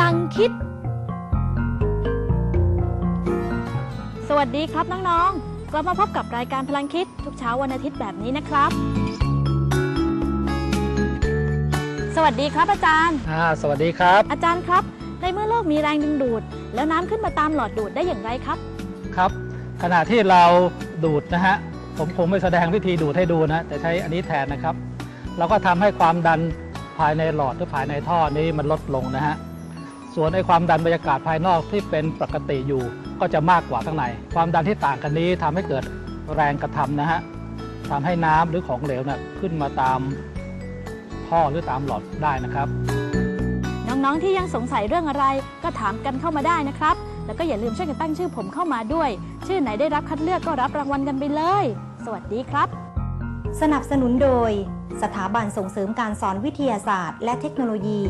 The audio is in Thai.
ลังคิด สวัสดีครับน้องๆ กลับมาพบกับรายการพลังคิด ทุกเช้าวันอาทิตย์แบบนี้นะครับ สวัสดีครับอาจารย์ อ่าสวัสดีครับ อาจารย์ครับ ในเมื่อโลกมีแรงดึงดูด แล้วน้ำขึ้นมาตามหลอดดูดได้อย่างไรครับ ครับ ขณะที่เราดูดนะฮะ ผมคงไม่แสดงวิธีดูดให้ดูนะ แต่ใช้อันนี้แทนนะครับ เราก็ทำให้ความดันภายในหลอดหรือภายในท่อนี้มันลดลงนะฮะ ส่วนไอ้ความดันบรรยากาศภายนอกที่เป็นปกติอยู่ก็จะมากกว่าข้างใน ความดันที่ต่างกันนี้ทำให้เกิดแรงกระทำนะฮะทำให้น้ำหรือของเหลวน่ะขึ้นมาตามท่อหรือตามหลอดได้นะครับ น้องๆที่ยังสงสัยเรื่องอะไรก็ถามกันเข้ามาได้นะครับ แล้วก็อย่าลืมช่วยกันตั้งชื่อผมเข้ามาด้วย ชื่อไหนได้รับคัดเลือกก็รับรางวัลกันไปเลย สวัสดีครับ สนับสนุนโดย สถาบันส่งเสริมการสอนวิทยาศาสตร์ และเทคโนโลยี